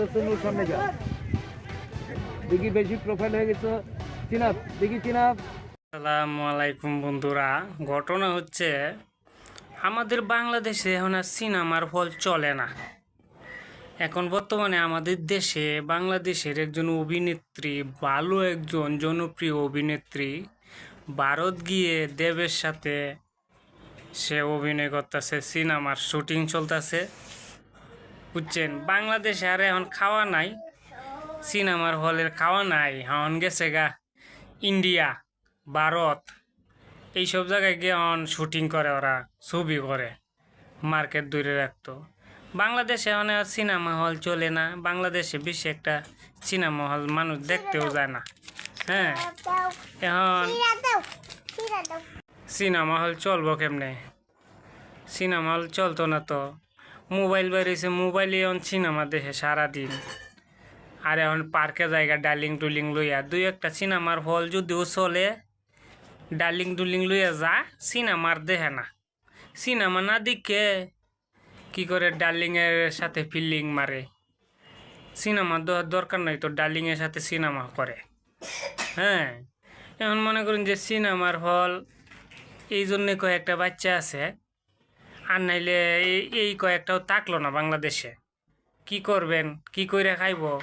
করতেছে নূর সামনে যা। দেখি বেশি প্রোফাইল হয়ে গেছে। চিনাপ দেখি চিনাপ আসসালামু আলাইকুম বন্ধুরা, ঘটনা হচ্ছে, আমাদের বাংলাদেশে এখন আর সিনেমার ফল চলে না। এখন বর্তমানে আমাদের দেশে বাংলাদেশের একজন অভিনেত্রী, ভালো একজন জনপ্রিয় অভিনেত্রী, ভারত গিয়ে দেবের সাথে সে অভিনয় করতেছে, সিনেমার শুটিং চলতেছে। বুঝছেন? বাংলাদেশে আর এখন খাওয়া নাই, সিনেমার হলের খাওয়া নাই হন গেছে গা ইন্ডিয়া, ভারত, এইসব জায়গায় গিয়ে অন শুটিং করে ওরা, ছবি করে, মার্কেট দূরে রাখতো। বাংলাদেশে অনেক সিনেমা হল চলে না, বাংলাদেশে বেশি একটা সিনেমা হল মানুষ দেখতেও যায় না হ্যাঁ? এখন সিনেমা হল চলবো কেমনে? সিনেমা হল চলতো না তো। মোবাইল বেরিয়েছে মোবাইলে এখন সিনেমা দেখে সারাদিন। আর এখন পার্কে জায়গা ডার্লিং টুলিং লইয়া, দুই একটা সিনেমার হল যদিও চলে, ডার্লিং টুলিং লইয়া যা সিনেমার দেখে না। সিনেমা না দিকে কি করে ডার্লিং এর সাথে ফিল্ডিং মারে? সিনেমা দেওয়ার দরকার নাই তো ডার্লিংয়ের সাথে সিনেমা করে। হ্যাঁ এখন মনে করুন যে সিনেমার হল এই জন্যে কয়েকটা বাচ্চা আছে। আর নাইলে এই- কয়েকটাও থাকল না বাংলাদেশে। কি করবেন? কি কইরা খাইব?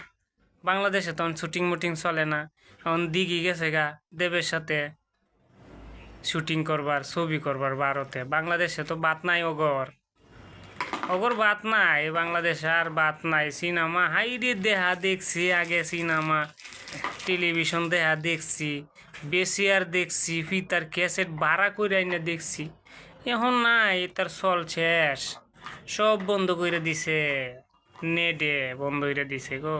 বাংলাদেশে তখন শুটিং মুটিং চলে না। এখন দিঘি গেছে গা, দেবের সাথে শুটিং করবার, ছবি করবার ভারতে। বাংলাদেশে তো বাত নাই অগর অগর বাত নাই, বাংলাদেশে আর বাত নাই। সিনেমা হাইরে দেহা দেখছি, আগে সিনেমা। টেলিভিশন দেহা দেখছি, বেশি আর দেখছি, ফিতার ক্যাসেট ভাড়া করে আইনে দেখছি। এখন নাই তার সল শেষ। সব বন্ধ করে দিছে। নেটে বন্ধ করে দিছে গো।